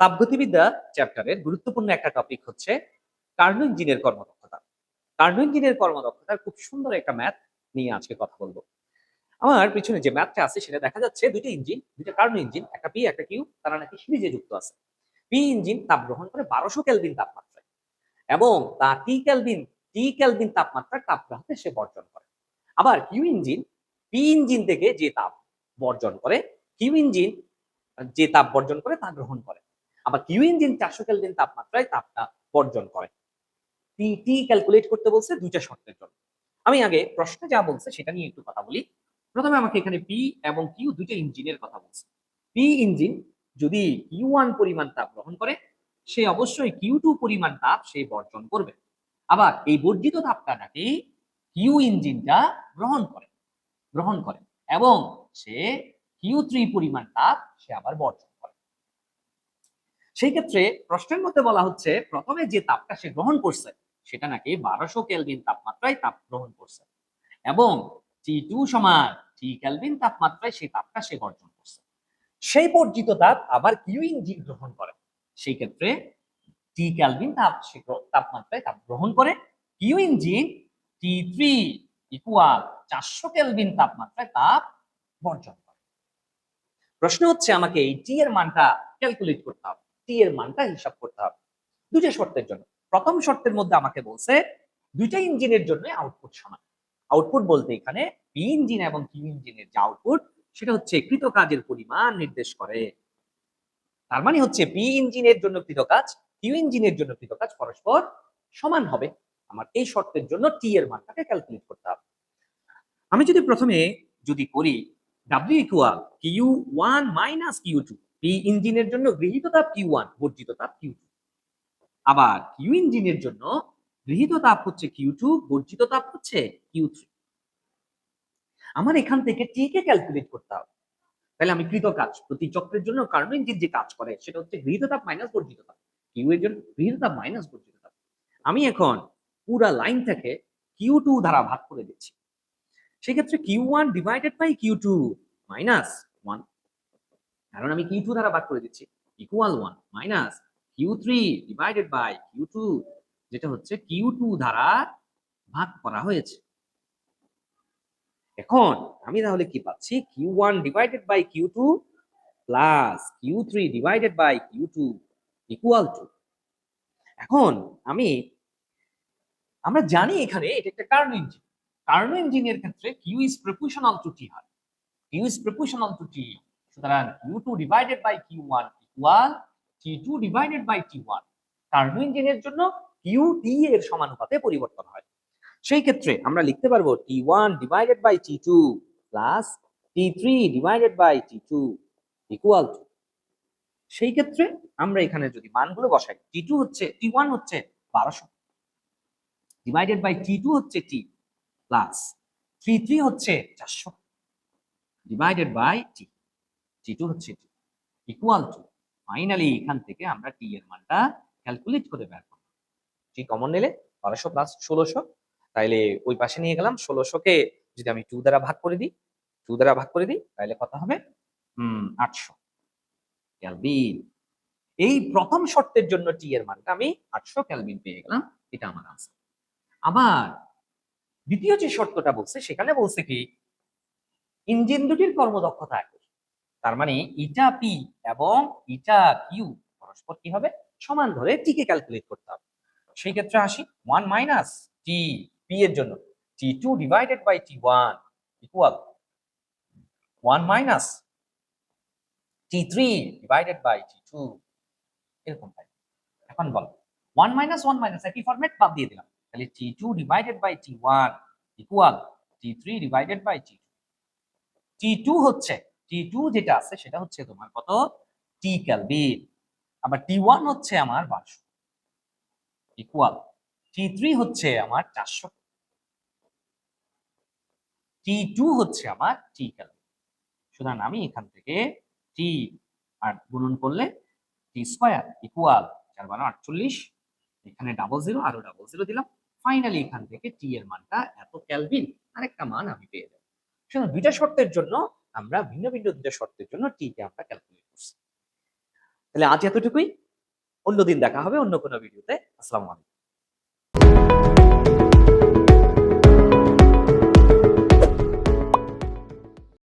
তাপগতিবিদ্যা চ্যাপ্টারের গুরুত্বপূর্ণ একটা টপিক হচ্ছে কার্নো ইঞ্জিনের কর্মদক্ষতা। কার্নো ইঞ্জিনের কর্মদক্ষতার খুব সুন্দর একটা ম্যাথ নিয়ে আজকে কথা বলব। আমার পিছনে যে ম্যাথটা আছে সেটা দেখা যাচ্ছে দুইটা ইঞ্জিন দুইটা কার্নো ইঞ্জিন একটা পি একটা কিউ তারা নাকি সিরিজে যুক্ত আছে। পি ইঞ্জিন তাপ গ্রহণ করে বারোশো কেলভিন তাপমাত্রায় এবং তা টি কেলভিন টি কেলভিন তাপমাত্রার তাপগ্রাহকে সে বর্জন করে। আবার কিউ ইঞ্জিন পি ইঞ্জিন থেকে যে তাপ বর্জন করে কিউ ইঞ্জিন যে তাপ বর্জন করে তা গ্রহণ করে। আবার কিউ ইঞ্জিন চারশো কেলভিন তাপমাত্রায় তাপটা বর্জন করে। টি ক্যালকুলেট করতে বলছে দুইটা শর্তের জন্য। আমি আগে প্রশ্নে যা বলছে সেটা নিয়ে একটু কথা বলি। প্রথমে আমাকে এখানে পি এবং কিউ দুইটা ইঞ্জিনের কথা বলছে। পি ইঞ্জিন যদি কিউ ওয়ান পরিমাণ তাপ গ্রহণ করে, সে অবশ্যই কিউ টু পরিমাণ তাপ সে বর্জন করবে। আবার এই বর্জিত তাপটা নাকি কিউ ইঞ্জিনটা গ্রহণ করে গ্রহণ করে এবং সে কিউ থ্রি পরিমাণ তাপ সে আবার বর্জন সেই ক্ষেত্রে প্রশ্নের মধ্যে বলা হচ্ছে, প্রথমে যে তাপটা সে গ্রহণ করছে, সেটা নাকি বারোশো কেলভিন তাপমাত্রায় তাপ গ্রহণ করছে এবং টি টু সমান টি কেলভিন তাপমাত্রায় সেই তাপটা সে বর্জন করছে। সেই বর্জিত তাপ আবার কিউ ইঞ্জিন গ্রহণ করে। সেই ক্ষেত্রে টি ক্যালভিন তাপ সে তাপমাত্রায় তাপ গ্রহণ করে Q engine T three equal চারশো কেলভিন তাপমাত্রায় তাপ বর্জন করে। প্রশ্ন হচ্ছে আমাকে এই টি এর মানটা ক্যালকুলেট করতে হবে। টি এর মানটা হিসাব করতে হবে। দুইটা শর্তের জন্য। প্রথম শর্তের মধ্যে আমাকে বলছে, দুইটা ইঞ্জিনের জন্য আউটপুট সমান। আউটপুট বলতে এখানে পি ইঞ্জিন এবং কিউ ইঞ্জিনের যে আউটপুট সেটা হচ্ছে কৃত কাজের পরিমাণ নির্দেশ করে। তার মানে হচ্ছে পি ইঞ্জিনের জন্য কৃত কাজ কিউ ইঞ্জিনের জন্য কৃত কাজ পরস্পর সমান হবে। আমার এই শর্তের জন্য টি এর মানটাকে ক্যালকুলেট করতে হবে। আমি যদি প্রথমে যদি করি W equal Q one minus Q two P ইঞ্জিনের জন্য গৃহীত তাপ কিউ ওয়ান বর্জিত তাপ কিউ টু আবার কিউ ইঞ্জিনের জন্য গৃহীত তাপ হচ্ছে কিউ টু বর্জিত তাপ হচ্ছে কিউ থ্রি আমার এখান থেকে টি কে ক্যালকুলেট করতে হবে। তাহলে আমি কৃত কাজ প্রতি চক্রের জন্য কার্নো ইঞ্জিন যে কাজ করে, সেটা হচ্ছে গৃহীত তাপ মাইনাস বর্জিত তাপ। কিউ এর জন্য গৃহীত তাপ মাইনাস বর্জিত তাপ। আমি এখন পুরা লাইন থেকে কিউ টু দ্বারা ভাগ করে দিচ্ছি। সেক্ষেত্রে Q one divided by Q two minus one কারণ আমি কিউ টু দ্বারা ভাগ করে দিচ্ছি। Equal one minus Q three divided by Q two যেটা হচ্ছে কিউ টু দ্বারা ভাগ করা হয়েছে। এখন আমি তাহলে কি পাচ্ছি? Q one divided by Q two plus Q three divided by Q two equal two এখন আমি, আমরা জানি এখানে এটা একটা কার্নো ইঞ্জিন কার্নো ইঞ্জিনের ক্ষেত্রে Q is proportional to T হয়। Q is proportional to T সুতরাং Q two divided by Q one equal T two divided by T one Carnot ইঞ্জিনের জন্য টি এর সমানুপাতে পরিবর্তন হয়। সেই ক্ষেত্রে আমরা লিখতে পারব T one divided by T two plus T three divided by T two equal two সেই ক্ষেত্রে আমরা এখানে যদি মানগুলো বসাই টি টু হচ্ছে টি ওয়ান হচ্ছে বারোশো। ডিভাইডেড বাই টি টু হচ্ছে টি প্লাস থ্রি থ্রি হচ্ছে চারশো। Divided by T T two হচ্ছে টি ইকুয়াল টু ফাইনালি এখান থেকে আমরা টি এর মানটা ক্যালকুলেট করে বের করব। টি কমন নিলে বারোশো প্লাস ষোলোশো। তাইলে ওই পাশে নিয়ে গেলাম ষোলোশোকে যদি আমি টু দ্বারা ভাগ করে দিই টু দ্বারা ভাগ করে দিই তাহলে কত হবে? হুম, আটশো। ক্যালভিন এই প্রথম শর্তের জন্য টি এর মানটা আমি আটশো ক্যালভিন পেয়ে গেলাম। এটা আমার আনসার আবার দ্বিতীয় যে শর্তটা বলছে, সেখানে বলছে কি, ইঞ্জিন দুটির কর্মদক্ষতা একই। তার মানে ইটা পি এবং ইটা কিউ পরস্পর কি হবে? সমান ধরে টি কে ক্যালকুলেট করতে হবে। সেই ক্ষেত্রে আসি ওয়ান মাইনাস টি পি এর জন্য। T two divided by T one equal one minus T three divided by T two এরকম টাইপ এখন বল ওয়ান মাইনাস ওয়ান মাইনাস একই ফরম্যাট বাদ দিয়ে দিলাম। তাহলে T two divided by T one equal T three divided by T two T two হচ্ছে T two যেটা আছে সেটা হচ্ছে তোমার কত? টি ক্যালভিন আবার টি ওয়ান হচ্ছে আমার বারোশো ইকুয়াল টি থ্রি হচ্ছে আমার চারশো। টি টু হচ্ছে আমার টি ক্যালভিন সুতরাং আমি এখান থেকে টি আর গুণন করলে টি স্কোয়ার ইকুয়াল চার বারো আটচল্লিশ। এখানে ডাবল জিরো আরও ডাবল জিরো দিলাম। ফাইনালি এখান থেকে টি এর মানটা এত ক্যালভিন আরেকটা মান আমি পেয়ে যাব। সুতরাং দুইটা শর্তের জন্য আমরা ভিন্ন ভিন্ন দুটো শর্তের জন্য টি কে আমরা ক্যালকুলেট করছি। তাহলে আজ এতটুকুই। অন্যদিন দেখা হবে, অন্য কোনো ভিডিওতে আসসালামু আলাইকুম।